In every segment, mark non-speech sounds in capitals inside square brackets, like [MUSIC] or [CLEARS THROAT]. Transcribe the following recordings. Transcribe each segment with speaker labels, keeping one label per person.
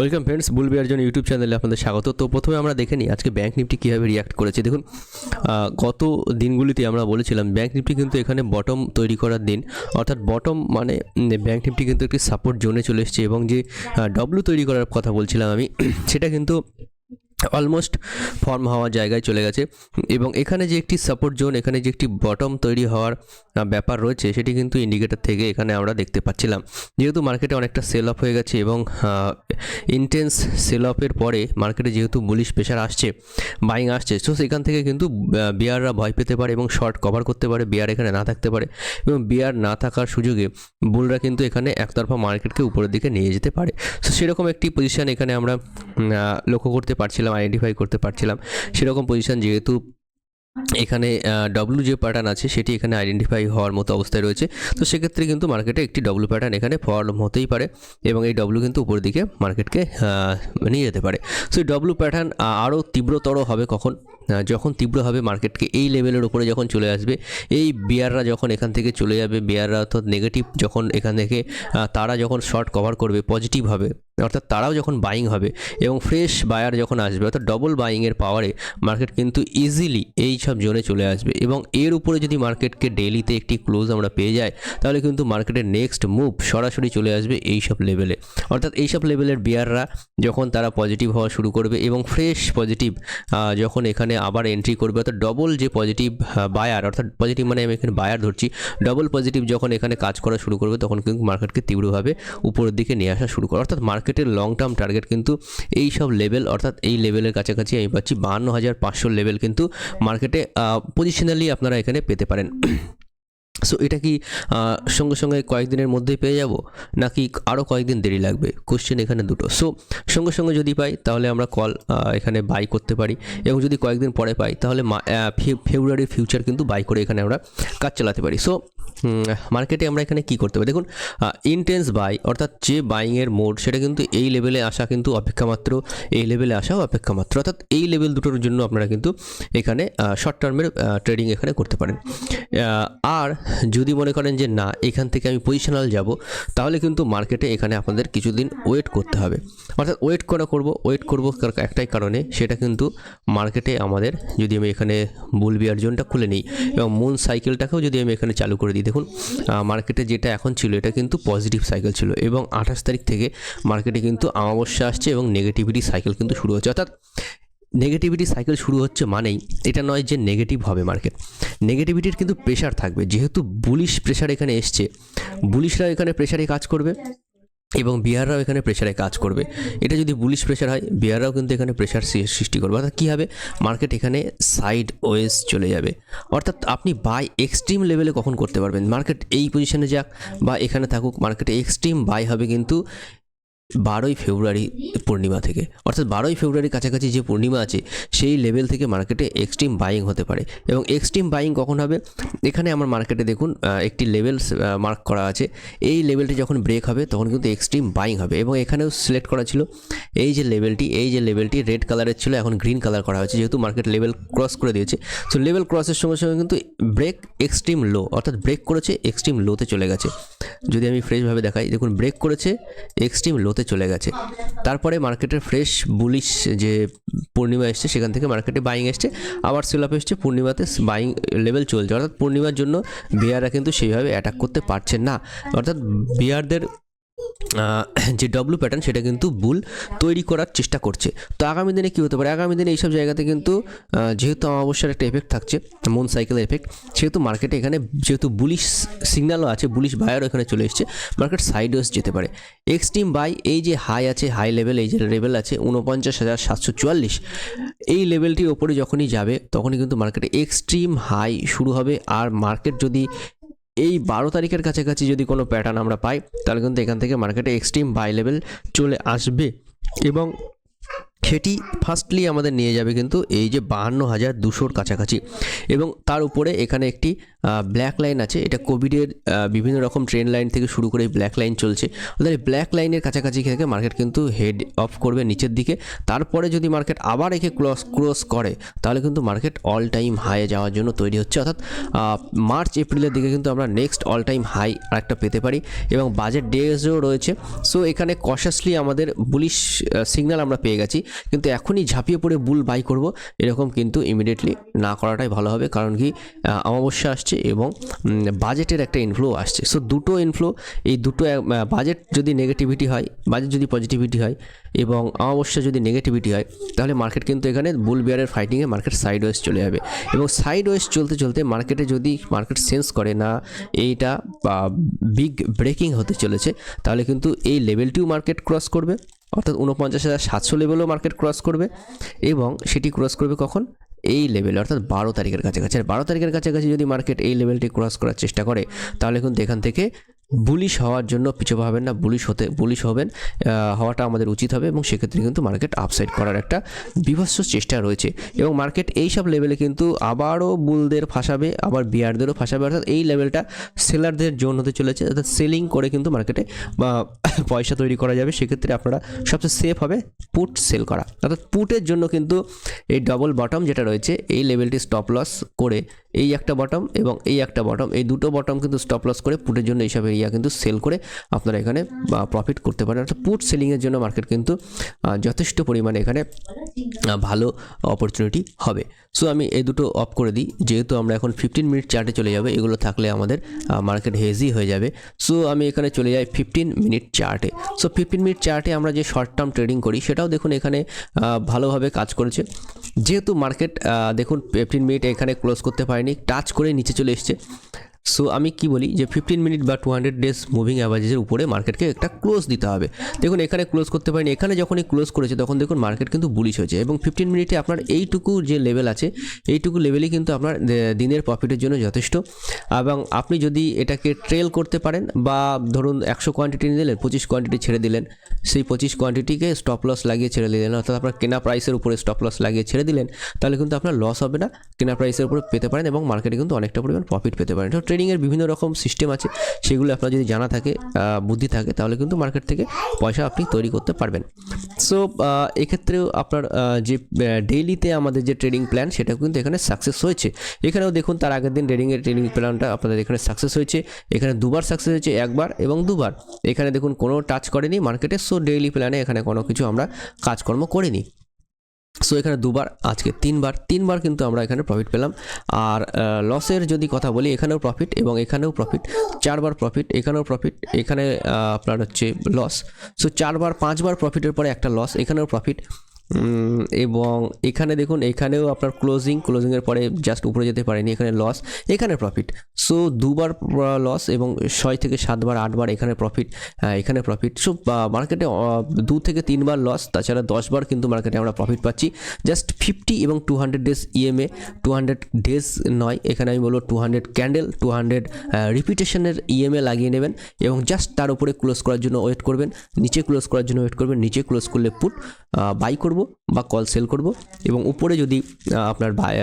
Speaker 1: Welcome friends, bull Arjun YouTube চ্যানেলে আপনাদের স্বাগত। তো প্রথমে আমরা দেখে নিই আজকে ব্যাঙ্ক নিফটি কীভাবে রিয়াক্ট করেছে। দেখুন গত দিনগুলিতে আমরা বলেছিলাম ব্যাঙ্ক নিফটি কিন্তু এখানে বটম তৈরি করার দিন। অর্থাৎ বটম মানে ব্যাঙ্ক নিফটি কিন্তু একটি সাপোর্ট জোনে চলে এসছে এবং যে ডব্লু তৈরি করার কথা বলছিলাম আমি, সেটা কিন্তু অলমোস্ট ফর্ম হওয়ার জায়গায় চলে গেছে। এবং এখানে যে একটি সাপোর্ট জোন এখানে যে একটি বটম তৈরি হওয়ার ব্যাপার রয়েছে, সেটি কিন্তু ইন্ডিকেটর থেকে এখানে আমরা দেখতে পাচ্ছিলাম। যেহেতু মার্কেটে অনেকটা সেল অফ হয়ে গেছে এবং ইন্টেন্স সেল অফের পরে মার্কেটে যেহেতু বুলিশ প্রেশার আসছে বাইং আসছে সো সেখান থেকে কিন্তু বিয়াররা ভয় পেতে পারে এবং শর্ট কভার করতে পারে বিয়ার এখানে না থাকতে পারে এবং বিয়ার না থাকার সুযোগে বুলরা কিন্তু এখানে একতরফা মার্কেটকে উপরের দিকে নিয়ে যেতে পারে। সো সেরকম একটি পজিশন এখানে আমরা লক্ষ্য করতে পারছিলাম। আইডেন্টিফাই করতে পারছিলাম। সেরকম পজিশন যেহেতু এখানে ডব্লু যে প্যাটার্ন আছে, সেটি এখানে আইডেন্টিফাই হওয়ার মতো অবস্থায় রয়েছে। তো সেক্ষেত্রে কিন্তু মার্কেটে একটি ডব্লু প্যাটার্ন এখানে ফর্ম হতেই পারে এবং এই ডব্লু কিন্তু উপরের দিকে মার্কেটকে নিয়ে যেতে পারে। সো এই ডব্লু প্যাটার্ন আরও তীব্রতর হবে কখন? যখন তীব্র হবে মার্কেটকে এই লেভেলের উপরে যখন চলে আসবে, এই বিয়াররা যখন এখান থেকে চলে যাবে বিয়াররা অর্থাৎ নেগেটিভ যখন এখান থেকে তারা যখন শর্ট কভার করবে পজিটিভ হবে অর্থাৎ তারাও যখন বাইং হবে এবং ফ্রেশ বায়ার যখন আসবে, অর্থাৎ ডবল বাইংয়ের পাওয়ারে মার্কেট কিন্তু ইজিলি এই সব জোনে চলে আসবে। এবং এর উপরে যদি মার্কেটকে ডেইলিতে একটি ক্লোজ আমরা পেয়ে যাই, তাহলে কিন্তু মার্কেটের নেক্সট মুভ সরাসরি চলে আসবে এই সব লেভেলে অর্থাৎ এই সব লেভেলের বিয়াররা যখন তারা পজিটিভ হওয়া শুরু করবে এবং ফ্রেশ পজিটিভ যখন এখানে আবার এন্ট্রি করবে, অর্থাৎ ডবল যে পজিটিভ বায়ার অর্থাৎ পজিটিভ মানে আমি এখানে বায়ার ধরছি ডবল পজিটিভ যখন এখানে কাজ করা শুরু করবে, তখন কিন্তু মার্কেটকে তীব্রভাবে উপরের দিকে নিয়ে আসা শুরু করে অর্থাৎ মার্কেটের লং টার্ম টার্গেট কিন্তু এই সব লেভেল অর্থাৎ এই লেভেলের কাছাকাছি আমি পাচ্ছি বাহান্ন হাজার পাঁচশো লেভেল কিন্তু মার্কেটে পজিশনালি আপনারা এখানে পেতে পারেন। [CLEARS THROAT] সো এটা কি সঙ্গে সঙ্গে কয়েকদিনের মধ্যেই পেয়ে যাব? নাকি আরও কয়েকদিন দেরি লাগবে? কোশ্চেন এখানে দুটো। সো সঙ্গে সঙ্গে যদি পাই, তাহলে আমরা কল এখানে বাই করতে পারি। এবং যদি কয়েকদিন পরে পাই, তাহলে ফেব্রুয়ারি ফিউচার কিন্তু বাই করে এখানে আমরা কাজ চালাতে পারি। সো মার্কেটে আমরা এখানে কি করতে পারি? দেখুন ইনটেন্স বাই অর্থাৎ যে বাইংয়ের মোড সেটা কিন্তু এই লেভেলে আসা কিন্তু অপেক্ষা মাত্র এই লেভেলে আসাও অপেক্ষা মাত্র অর্থাৎ এই লেভেল দুটোর জন্য আপনারা কিন্তু এখানে শর্ট টার্মের ট্রেডিং এখানে করতে পারেন। আর যদি মনে করেন যে না, এখান থেকে আমি পজিশনাল যাব, তাহলে কিন্তু মার্কেটে এখানে আপনাদের কিছুদিন ওয়েট করতে হবে। অর্থাৎ ওয়েট করা করব ওয়েট করব একটাই কারণে, সেটা কিন্তু মার্কেটে আমাদের, যদি আমি এখানে বুল বিয়ার জোনটা খুলে নিই, এবং মুন সাইকেলটাকেও যদি আমি এখানে চালু করে দিই দেখুন মার্কেটে যেটা এখন ছিল, এটা কিন্তু পজিটিভ সাইকেল ছিল এবং আঠাশ তারিখ থেকে মার্কেটে কিন্তু আমাবস্যা আসছে এবং নেগেটিভিটি সাইকেল কিন্তু শুরু হচ্ছে। অর্থাৎ নেগেটিভিটি সাইকেল শুরু হচ্ছে মানেই এটা নয় যে নেগেটিভ হবে মার্কেট নেগেটিভিটির কিন্তু প্রেশার থাকবে। যেহেতু বুলিশ প্রেশার এখানে এসছে বুলিশরা এখানে প্রেশারে কাজ করবে। এবং বিহাররাও এখানে প্রেশারে কাজ করবে। এটা যদি বুলিশ প্রেশার হয় বিহাররাও কিন্তু এখানে প্রেশার সৃষ্টি করবে। অর্থাৎ কী হবে? মার্কেট এখানে সাইড ওয়েজ চলে যাবে। অর্থাৎ আপনি বাই এক্সট্রিম লেভেলে কখন করতে পারবেন? মার্কেট এই পজিশনে যাক বা এখানে থাকুক মার্কেটে এক্সট্রিম বাই হবে কিন্তু বারোই ফেব্রুয়ারি পূর্ণিমা থেকে। অর্থাৎ বারোই ফেব্রুয়ারির কাছাকাছি যে পূর্ণিমা আছে, সেই লেভেল থেকে মার্কেটে এক্সট্রিম বাইং হতে পারে। এবং এক্সট্রিম বাইং কখন হবে? এখানে আমার মার্কেটে দেখুন একটি লেভেল মার্ক করা আছে। এই লেভেলটি যখন ব্রেক হবে, তখন কিন্তু এক্সট্রিম বাইং হবে। এবং এখানেও সিলেক্ট করা ছিল, এই যে লেভেলটি এই যে লেভেলটি রেড কালারের ছিল, এখন গ্রিন কালার করা হয়েছে। যেহেতু মার্কেট লেভেল ক্রস করে দিয়েছে সো লেভেল ক্রসের সঙ্গে সঙ্গে কিন্তু ব্রেক এক্সট্রিম লো অর্থাৎ ব্রেক করেছে এক্সট্রিম লোতে চলে গেছে। যদি আমি ফ্রেশভাবে দেখাই, দেখুন ব্রেক করেছে এক্সট্রিম লোতে চলে গেছে। তারপরে মার্কেটের ফ্রেশ বুলিশ যে পূর্ণিমা এসছে, সেখান থেকে মার্কেটে বাইং এসছে। আবার সেল আপ এসছে, পূর্ণিমাতে বাইং লেভেল চলছে। অর্থাৎ পূর্ণিমার জন্য বিয়াররা কিন্তু সেইভাবে অ্যাটাক করতে পারছেন না। অর্থাৎ বিয়ারদের যে ডব্লু প্যাটার্ন সেটা কিন্তু বুল তৈরি করার চেষ্টা করছে। তো আগামী দিনে কী হতে পারে? আগামী দিনে এইসব জায়গাতে কিন্তু যেহেতু অমাবস্যার একটা এফেক্ট থাকছে মন সাইকেলের এফেক্ট সেহেতু মার্কেটে এখানে যেহেতু বুলিশ সিগন্যালও আছে বুলিশ বায়ারও এখানে চলে এসছে মার্কেট সাইড যেতে পারে। এক্সট্রিম বাই এই যে হাই আছে হাই লেভেল এই যে লেভেল আছে উনপঞ্চাশ হাজার সাতশো চুয়াল্লিশ, এই লেভেলটির ওপরে যখনই যাবে, তখনই কিন্তু মার্কেটে এক্সট্রিম হাই শুরু হবে। আর মার্কেট যদি এই বারো তারিখের কাছাকাছি যদি কোনো প্যাটার্ন আমরা পাই, তাহলে কিন্তু এখান থেকে মার্কেটে এক্সট্রিম বাই লেভেল চলে আসবে। এবং সেটি ফার্স্টলি আমাদের নিয়ে যাবে কিন্তু এই যে বাহান্ন হাজার দুশোর কাছাকাছি। এবং তার উপরে এখানে একটি ব্ল্যাক লাইন আছে। এটা কোভিডের বিভিন্ন রকম ট্রেন লাইন থেকে শুরু করে ব্ল্যাক লাইন চলছে। অর্থাৎ এই ব্ল্যাক লাইনের কাছাকাছি থেকে মার্কেট কিন্তু হেড অফ করবে নিচের দিকে। তারপরে যদি মার্কেট আবার একে ক্রস ক্রস করে, তাহলে কিন্তু মার্কেট অল টাইম হাইয়ে যাওয়ার জন্য তৈরি হচ্ছে। অর্থাৎ মার্চ এপ্রিলের দিকে কিন্তু আমরা নেক্সট অল টাইম হাই আরেকটা পেতে পারি এবং বাজেট ডেজও রয়েছে। সো এখানে কশাসলি আমাদের বুলিশ সিগন্যাল আমরা পেয়ে গেছি। কিন্তু এখনই ঝাঁপিয়ে পড়ে বুল বাই করব। এরকম কিন্তু ইমিডিয়েটলি না করাটাই ভালো হবে, কারণ কি অমাবস্যা আসছে এবং বাজেটের একটা ইনফ্লো আসছে। সো দুটো ইনফ্লো এই দুটো বাজেট যদি নেগেটিভিটি হয় বাজেট যদি পজিটিভিটি হয় এবং অমাবস্যা যদি নেগেটিভিটি হয়, তাহলে মার্কেট কিন্তু এখানে বুল বিয়ারের ফাইটিংয়ে মার্কেট সাইড ওয়েজ চলে যাবে। এবং সাইড ওয়েজ চলতে চলতে মার্কেটে যদি মার্কেট সেন্স করে না, এইটা বিগ ব্রেকিং হতে চলেছে, তাহলে কিন্তু এই লেভেলটিও মার্কেট ক্রস করবে। অর্থাৎ উনপঞ্চাশ হাজার সাতশো লেভেলও মার্কেট ক্রস করবে এবং সেটি ক্রস করবে কখন? এই লেভেল অর্থাৎ বারো তারিখের কাছাকাছি। আর বারো তারিখের কাছাকাছি যদি মার্কেট এই লেভেলটি ক্রস করার চেষ্টা করে, তাহলে কিন্তু এখান থেকে বুলিশ হওয়ার জন্য পিছু হবেন না বুলিশ হতে বুলিশ হবেন হওয়াটা আমাদের উচিত হবে এবং সেক্ষেত্রে কিন্তু মার্কেট আপসাইড করার একটা বিভৎস চেষ্টা রয়েছে। এবং মার্কেট এই সব লেভেলে কিন্তু আবারও বুলদের ফাঁসাবে, আবার বিয়ারদেরও ফাঁসাবে, অর্থাৎ এই লেভেলটা সেলারদের জোন হতে চলেছে, অর্থাৎ সেলিং করে কিন্তু মার্কেটে বা [COUGHS] পয়সা তৈরি করা যাবে। সেক্ষেত্রে আপনারা সবচেয়ে সেফ হবে পুট সেল করা। অর্থাৎ পুটের জন্য কিন্তু এই ডবল বটম যেটা রয়েছে, এই লেভেলটি স্টপ লস করে এই একটা বটম এবং এই একটা বটম এই দুটো বটম কিন্তু স্টপ লস করে পুটের জন্য এইসব এরিয়া কিন্তু সেল করে আপনারা এখানে প্রফিট করতে পারেন। অর্থাৎ পুট সেলিংয়ের জন্য মার্কেট কিন্তু যথেষ্ট পরিমাণে এখানে ভালো অপরচুনিটি হবে। সো আমি এই দুটো অফ করে দিই। যেহেতু আমরা এখন ফিফটিন মিনিট চার্টে চলে যাবে, এগুলো থাকলে আমাদের মার্কেট হেজি হয়ে যাবে। সো আমি এখানে চলে যাই ফিফটিন মিনিট চার্টে সো ফিফটিন মিনিট চার্টে আমরা যে শর্ট টার্ম ট্রেডিং করি, সেটাও দেখুন এখানে ভালোভাবে কাজ করেছে। যেহেতু মার্কেট দেখুন ফিফটিন মিনিট এখানে ক্লোজ করতে পারেনি টাচ করে নিচে চলে এসছে। সো আমি কি বলি? যে ফিফটিন মিনিট বা টু হান্ড্রেড ডেজ মুভিং অ্যাভারেজের উপরে মার্কেটকে একটা ক্লোজ দিতে হবে। দেখুন, এখানে ক্লোজ করতে পারেনি। এখানে যখনই ক্লোজ করেছে, তখন দেখুন মার্কেট কিন্তু বুলিশ হয়েছে। এবং ফিফটিন মিনিটে আপনার এইটুকু যে লেভেল আছে, এইটুকু লেভেলই কিন্তু আপনার দিনের প্রফিটের জন্য যথেষ্ট। এবং আপনি যদি এটাকে ট্রেল করতে পারেন বা ধরুন একশো কোয়ান্টিটি নিলেন, পঁচিশ কোয়ান্টিটি ছেড়ে দিলেন, সেই পঁচিশ কোয়ান্টিটিকে স্টপ লস লাগিয়ে ছেড়ে দিলেন, অর্থাৎ আপনার কেনা প্রাইসের উপরে স্টপ লস লাগিয়ে ছেড়ে দিলেন, তাহলে কিন্তু আপনার লস হবে না। কেনা প্রাইসের উপরে পেতে পারেন এবং মার্কেটে কিন্তু অনেকটা পরিমাণ প্রফিট পেতে পারেন। তো ট্রেডিংয়ের বিভিন্ন রকম সিস্টেম আছে, সেগুলো আপনার যদি জানা থাকে বুদ্ধি থাকে, তাহলে কিন্তু মার্কেট থেকে পয়সা আপনি তৈরি করতে পারবেন। সো এক্ষেত্রেও আপনার যে ডেইলিতে আমাদের যে ট্রেডিং প্ল্যান সেটা কিন্তু এখানে সাকসেস হয়েছে। এখানেও দেখুন, তার আগের দিন ট্রেডিংয়ের ট্রেডিং প্ল্যানটা আপনাদের এখানে সাকসেস হয়েছে। এখানে দুবার সাকসেস হয়েছে, একবার এবং দুবার। এখানে দেখুন, কোনো টাচ করেনি মার্কেটে সো ডেইলি প্ল্যানে এখানে কোনো কিছু আমরা কাজকর্ম করিনি। সো এখানে দুবার, আজকে তিনবার তিনবার কিন্তু আমরা এখানে প্রফিট পেলাম। আর লসের যদি কথা বলি, এখানেও প্রফিট এবং এখানেও প্রফিট চারবার প্রফিট এখানেও প্রফিট এখানে আপনার হচ্ছে লস সো চারবার, পাঁচবার প্রফিটের পরে একটা লস এখানেও প্রফিট এবং এখানে দেখুন, এখানেও আপনার ক্লোজিং ক্লোজিংয়ের পরে জাস্ট উপরে যেতে পারেনি, এখানে লস এখানে প্রফিট সো দুবার লস এবং ছয় থেকে সাতবার, আটবার এখানে প্রফিট এখানে প্রফিট সো মার্কেটে দু থেকে তিনবার লস তাছাড়া দশবার কিন্তু মার্কেটে আমরা প্রফিট পাচ্ছি। জাস্ট ফিফটি এবং two hundred days EMA two hundred days নয়, এখানে আমি বলব two hundred candle two hundred রিপিটেশনের EMA লাগিয়ে নেবেন এবং জাস্ট তার উপরে ক্লোজ করার জন্য ওয়েট করবেন, নিচে ক্লোজ করার জন্য ওয়েট করবেন, নিচে ক্লোজ করলে পুট বাই করব বা কল সেল করব এবং উপরে যদি আপনার buy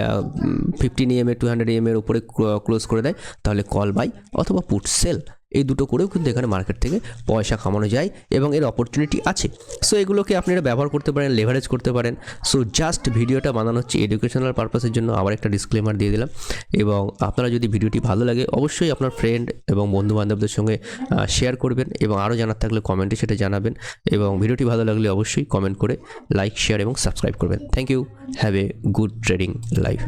Speaker 1: fifteen EMA two hundred ইএমএর উপরে ক্লোজ করে দেয়, তাহলে কল বাই অথবা পুট সেল এই দুটো করেও কিন্তু এখানে মার্কেট থেকে পয়সা কামানো যায় এবং এর অপরচুনিটি আছে। সো এগুলোকে আপনারা ব্যবহার করতে পারেন লেভারেজ করতে পারেন। সো জাস্ট ভিডিওটা বানানো হচ্ছে এডুকেশনাল পারপাসের জন্য, আবার একটা ডিসক্লেমার দিয়ে দিলাম। এবং আপনারা যদি ভিডিওটি ভালো লাগে, অবশ্যই আপনার ফ্রেন্ড এবং বন্ধু বান্ধবদের সঙ্গে শেয়ার করবেন এবং আরও জানার থাকলে কমেন্টে সেটা জানাবেন। এবং ভিডিওটি ভালো লাগলে অবশ্যই কমেন্ট করে লাইক শেয়ার এবং সাবস্ক্রাইব করবেন। Thank you have a good trading life